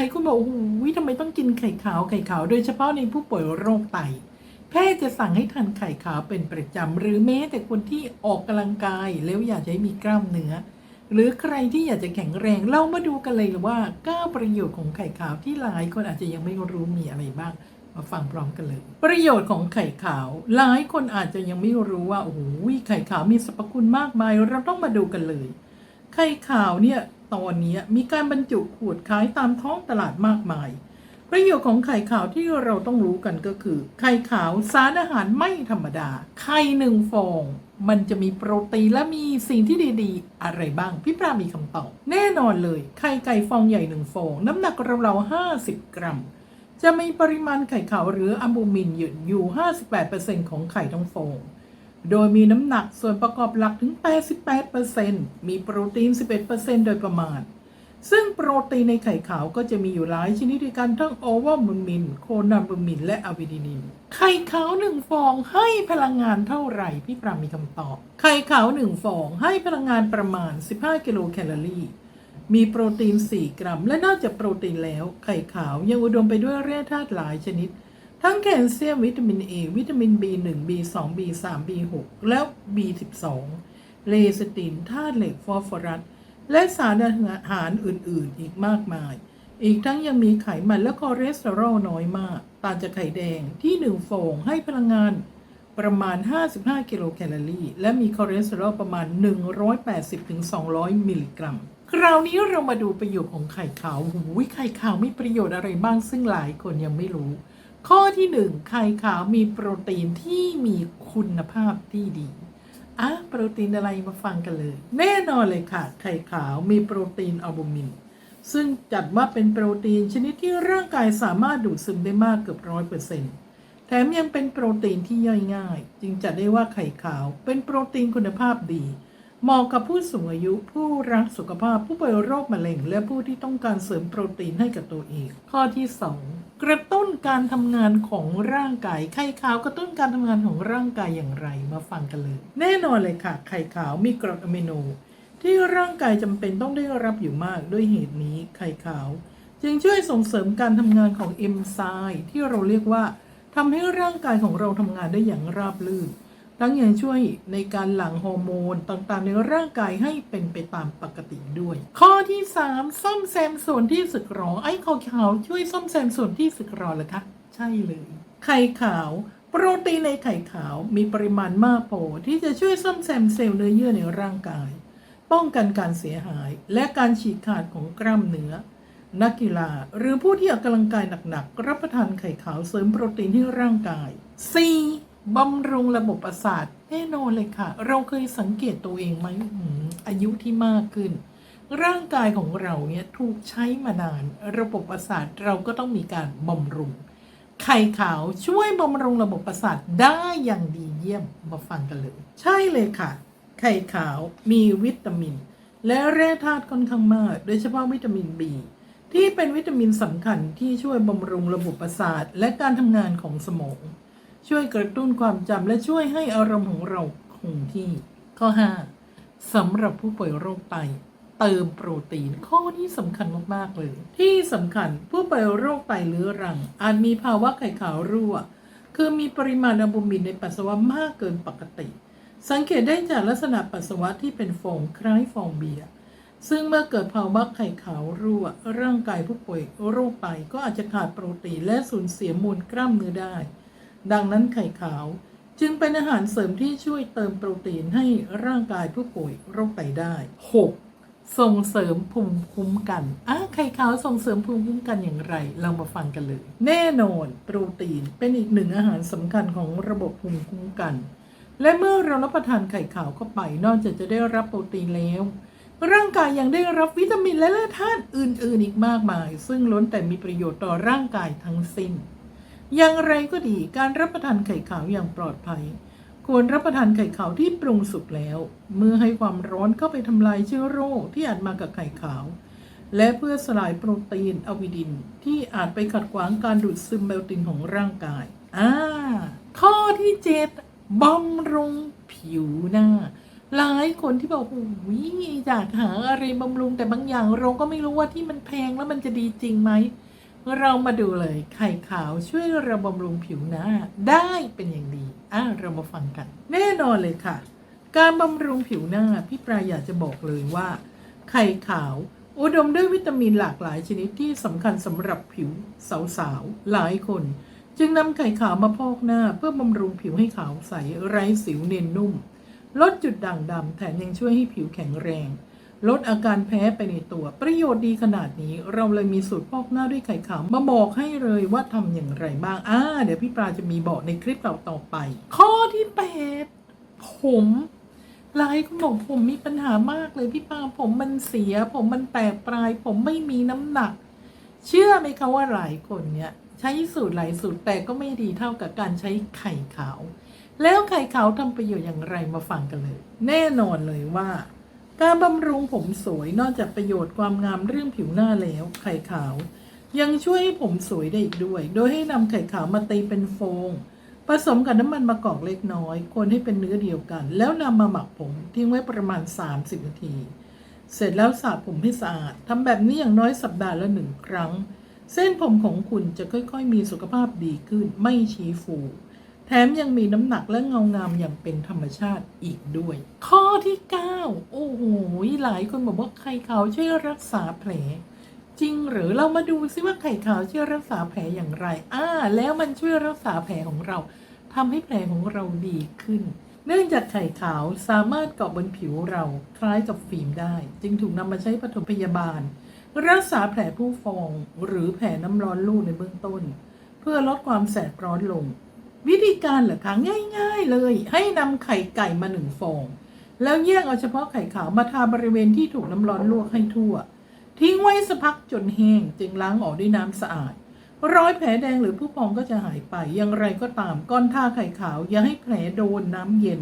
หลายคนบอกโอ้โหทำไมต้องกินไข่ขาวไข่ขาวโดยเฉพาะในผู้ป่วยโรคไต แพทย์จะสั่งให้ทานไข่ขาวเป็นประจำ หรือแม้แต่คนที่ออกกำลังกายแล้วอยากจะมีกล้ามเนื้อ หรือใครที่อยากจะแข็งแรง เรามาดูกันเลยว่า9ประโยชน์ของไข่ขาวที่หลายคนอาจจะยังไม่รู้มีอะไรบ้าง มาฟังพร้อมกันเลย ประโยชน์ของไข่ขาว หลายคนอาจจะยังไม่รู้ว่าโอ้โหไข่ขาวมีสรรพคุณมากมาย เราต้องมาดูกันเลย ไข่ขาวเนี่ย ตอนนี้มีการบรรจุขวดขายตามท้องตลาดมากมาย ประโยชน์ของไข่ขาวที่เราต้องรู้กันก็คือ ไข่ขาวสารอาหารไม่ธรรมดา ไข่หนึ่งฟองมันจะมีโปรตีนและมีสิ่งที่ดีๆ อะไรบ้าง พี่ปรามีคำตอบ แน่นอนเลย ไข่ไก่ฟองใหญ่หนึ่งฟอง น้ำหนักเราๆ50 กรัม จะมีปริมาณไข่ขาวหรืออัลบูมินอยู่ 58%ของไข่ทั้งฟอง โดยมีน้ำหนักส่วนประกอบหลักถึง 88%มีโปรตีน 11%โดยประมาณ ซึ่งโปรตีนในไข่ขาวก็จะมีอยู่หลายชนิดด้วยกันทั้งโอวาบูมิน โคนาบูมิน และอะวิดินิน ไข่ขาวหนึ่งฟองให้พลังงานเท่าไหร่ พี่ปรามีคำตอบ ไข่ขาวหนึ่งฟองให้พลังงานประมาณ 15 กิโลแคลอรี่ มีโปรตีน 4 กรัม และนอกจากโปรตีนแล้ว ไข่ขาวยังอุดมไปด้วยแร่ธาตุหลายชนิด ทั้งแคลเซียมวิตามิน A วิตามิน B1 B2 B3 B6 และ B12 เลสตินธาตุเหล็กฟอสฟอรัส และสารอาหารอื่นๆ อีกมากมาย อีกทั้งยังมีไขมันและคอเลสเตอรอลน้อยมาก ต่างจากไข่แดงที่หนึ่งฟองให้พลังงานประมาณ 55 กิโลแคลอรี่ และมีคอเลสเตอรอลประมาณ 180-200 มิลลิกรัม คราวนี้เรามาดูประโยชน์ของไข่ขาวหูยไข่ขาวมีประโยชน์อะไรบ้างซึ่งหลายคนยังไม่รู้ ข้อที่หนึ่งไข่ขาวมีโปรตีนที่มีคุณภาพที่ดีอะโปรตีนอะไรมาฟังกันเลย แน่นอนเลยค่ะ ไข่ขาวมีโปรตีนอัลบูมิน ซึ่งจัดว่าเป็นโปรตีนชนิดที่ร่างกายสามารถดูดซึมได้มากเกือบร้อยเปอร์เซ็นต์แถมยังเป็นโปรตีนที่ย่อยง่าย จึงจัดได้ว่าไข่ขาวเป็นโปรตีนคุณภาพดีเหมาะกับผู้สูงอายุผู้รักสุขภาพผู้ป่วยโรคมะเร็ง และผู้ที่ต้องการเสริมโปรตีนให้กับตัวเอง ข้อที่ 2 กระตุ้นการทำงานของร่างกาย ไข่ขาวกระตุ้นการทำงานของร่างกายอย่างไรมาฟังกันเลย แน่นอนเลยค่ะ ไข่ขาวมีกรดอะมิโน ที่ร่างกายจำเป็นต้องได้รับอยู่มากด้วยเหตุนี้ไข่ขาว จึงช่วยส่งเสริมการทำงานของเอนไซม์ที่เราเรียกว่าทำให้ร่างกายของเราทำงานได้อย่างราบรื่น ทั้งยังช่วยในการหลั่งฮอร์โมนต่างๆ ในร่างกายให้เป็นไปตามปกติด้วย ข้อที่ 3 ซ่อมแซมส่วนที่สึกหรอไอ้ขาวขาวช่วยซ่อมแซมส่วนที่สึกหรอเหรอคะ ใช่เลย ไข่ขาว โปรตีนในไข่ขาวมีปริมาณมากพอที่จะช่วยซ่อมแซมเซลล์เนื้อเยื่อในร่างกาย ป้องกันการเสียหายและการฉีกขาดของกล้ามเนื้อนักกีฬาหรือผู้ที่ออกกำลังกายหนักๆรับประทานไข่ขาวเสริมโปรตีนที่ร่างกาย 4. บำรุงระบบประสาทแน่นอนเลยค่ะ เราเคยสังเกตตัวเองไหมอายุที่มากขึ้น ร่างกายของเราเนี่ยถูกใช้มานาน ระบบประสาทเราก็ต้องมีการบำรุง ไข่ขาวช่วยบำรุงระบบประสาทได้อย่างดีเยี่ยมมาฟังกันเลย ใช่เลยค่ะ ไข่ขาวมีวิตามิน และแร่ธาตุค่อนข้างมาก โดยเฉพาะวิตามิน B ที่เป็นวิตามินสำคัญที่ช่วยบำรุงระบบประสาทและการทำงานของสมอง ช่วยกระตุ้นความจำและช่วยให้อารมณ์ของเราคงที่ ข้อ 5สำหรับผู้ป่วยโรคไต เติมโปรตีน ข้อนี้สำคัญมาก ๆ เลย ที่สำคัญผู้ป่วยโรคไตเรื้อรัง อาจมีภาวะไข่ขาวรั่ว คือมีปริมาณอะลบูมินในปัสสาวะมากเกินปกติ สังเกตได้จากลักษณะปัสสาวะที่เป็นฟองคล้ายฟองเบียร์ซึ่งเมื่อเกิดภาวะไข่ขาวรั่ว ร่างกายผู้ป่วยโรคไตก็อาจจะขาดโปรตีนและสูญเสียมวลกล้ามเนื้อได้ ดังนั้นไข่ขาว จึงเป็นอาหารเสริมที่ช่วยเติมโปรตีนให้ร่างกายผู้ป่วยโรคไตได้ 6. ส่งเสริมภูมิคุ้มกันอะไข่ขาวส่งเสริมภูมิคุ้มกันอย่างไร เรามาฟังกันเลย แน่นอนโปรตีนเป็นอีกหนึ่งอาหารสำคัญของระบบภูมิคุ้มกัน และเมื่อเรารับประทานไข่ขาวเข้าไปนอกจากจะได้รับโปรตีนแล้วร่างกายยังได้รับวิตามินและแร่ธาตุอื่น ๆ อีกมากมาย ซึ่งล้วนแต่มีประโยชน์ต่อร่างกายทั้งสิ้น อย่างไรก็ดีการรับประทานไข่ขาวอย่างปลอดภัย ควรรับประทานไข่ขาวที่ปรุงสุกแล้ว เมื่อให้ความร้อนเข้าไปทำลายเชื้อโรคที่อาจมากับไข่ขาว และเพื่อสลายโปรตีนอวิดินที่อาจไปขัดขวางการดูดซึมเมลตินของร่างกายอ่าข้อที่7บำรุงผิวหน้าหลายคนที่บอกโอ้ยอยากหาอะไรบำรุงแต่บางอย่างเราก็ไม่รู้ว่าที่มันแพงแล้วมันจะดีจริงไหม เรามาดูเลยไข่ขาวช่วยระบำรุงผิวหน้าได้เป็นอย่างดีอะเรามาฟังกัน แน่นอนเลยค่ะ การบำรุงผิวหน้าพี่ปลาอยากจะบอกเลยว่า ไข่ขาว อุดมด้วยวิตามินหลากหลายชนิดที่สำคัญสำหรับผิวสาวๆหลายคน จึงนำไข่ขาวมาพอกหน้าเพื่อบำรุงผิวให้ขาวใสไร้สิวเนียนนุ่ม ลดจุดด่างดำแถมยังช่วยให้ผิวแข็งแรง ลดอาการแพ้ไปในตัว ประโยชน์ดีขนาดนี้ เราเลยมีสูตรพอกหน้าด้วยไข่ขาวมาบอกให้เลยว่าทำอย่างไรบ้างอ่าเดี๋ยวพี่ปลาจะมีบอกในคลิปเราต่อไป ข้อที่แปดผมหลายคนบอกผมมีปัญหามากเลยพี่ปาผมมันเสีย ผมมันแตกปลาย ผมไม่มีน้ำหนัก เชื่อไหมคะว่าหลายคนเนี่ยใช้สูตรหลายสูตรแต่ก็ไม่ดีเท่ากับการใช้ไข่ขาว แล้วไข่ขาวทำประโยชน์อย่างไรมาฟังกันเลย แน่นอนเลยว่า การบำรุงผมสวยนอกจากประโยชน์ความงามเรื่องผิวหน้าแล้ว ไข่ขาว ยังช่วยให้ผมสวยได้อีกด้วย โดยให้นำไข่ขาวมาตีเป็นโฟง ผสมกับน้ำมันมะกอกเล็กน้อย คนให้เป็นเนื้อเดียวกัน แล้วนำมาหมักผมทิ้งไว้ประมาณ 30 นาที เสร็จแล้วสระผมให้สะอาดทำแบบนี้อย่างน้อยสัปดาห์ละหนึ่งครั้ง เส้นผมของคุณจะค่อยๆ มีสุขภาพดีขึ้นไม่ชี้ฟู แถมยังมีน้ำหนักและเงางามอย่างเป็นธรรมชาติอีกด้วย ข้อที่ 9 โอ้โหหลายคนบอกว่าไข่ขาวช่วยรักษาแผล จริงหรือเรามาดูซิว่าไข่ขาวช่วยรักษาแผลอย่างไรอ่าแล้วมันช่วยรักษาแผลของเราทำให้แผลของเราดีขึ้น เนื่องจากไข่ขาวสามารถเกาะบนผิวเราคล้ายกับฟิล์มได้ จึงถูกนำมาใช้ปฐมพยาบาล รักษาแผลผู้ฟอง หรือแผลน้ำร้อนลูกในเบื้องต้น เพื่อลดความแสบร้อนลง วิธีการเหรอคะง่าย ๆ เลย ให้นำไข่ไก่มาหนึ่งฟอง แล้วแยกเอาเฉพาะไข่ขาวมาทาบริเวณที่ถูกน้ำร้อนลวกให้ทั่ว ทิ้งไว้สักพักจนแห้งจึงล้างออกด้วยน้ำสะอาดรอยแผลแดงหรือผู้พองก็จะหายไปอย่างไรก็ตามก้อนทาไข่ขาว อย่าให้แผลโดนน้ำเย็น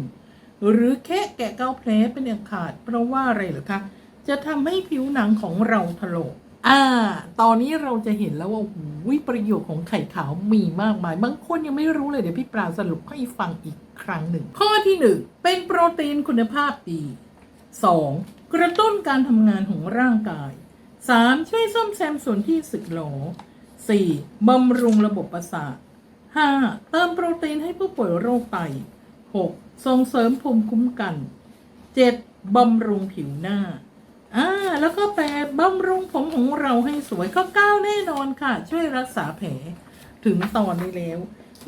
หรือแค่แกะเกาแผลเป็นอย่างขาด เพราะว่าอะไรหรอคะ จะทำให้ผิวหนังของเราถลอก อ่า ตอนนี้เราจะเห็นแล้วว่าโอ้โหประโยชน์ของไข่ขาวมีมากมาย บางคนยังไม่รู้เลยเดี๋ยวพี่ปราสรุปให้ฟังอีกครั้งหนึ่ง ข้อที่หนึ่งเป็นโปรตีนคุณภาพดี 2. กระตุ้นการทำงานของร่างกาย 3. ช่วยซ่อมแซมส่วนที่สึกหรอ 4. บำรุงระบบประสาท 5. เติมโปรตีนให้ผู้ป่วยโรคไต 6. ส่งเสริมภูมิคุ้มกัน 7. บำรุงผิวหน้า อ่าแล้วก็แปดบำรุงผมของเราให้สวยข้อเก้าแน่นอนค่ะ ช่วยรักษาแผลถึงตอนนี้แล้ว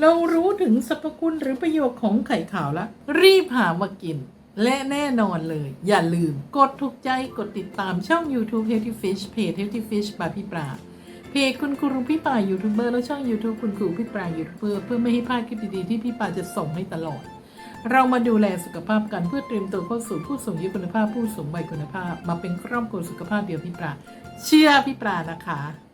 เรารู้ถึงสรรพคุณหรือประโยชน์ของไข่ขาวแล้ว รีบหามากิน และแน่นอนเลย อย่าลืมกดถูกใจกดติดตามช่อง YouTube Healthy Fish เพจ Healthy Fish บาพี่ปลาเพจคุณครูพี่ปลายูทูบเบอร์และช่อง YouTube คุณครูพี่ปลายูทูบเบอร์เพื่อไม่ให้พลาดคลิปดีๆที่พี่ปลาจะส่งให้ตลอด เรามาดูแลสุขภาพกันเพื่อเตรียมตัวเข้าสู่ผู้สูงอายุคุณภาพผู้สูงวัยคุณภาพ มาเป็นครอบครัวสุขภาพเดียวพี่ปลาเชื่อพี่ปลานะคะ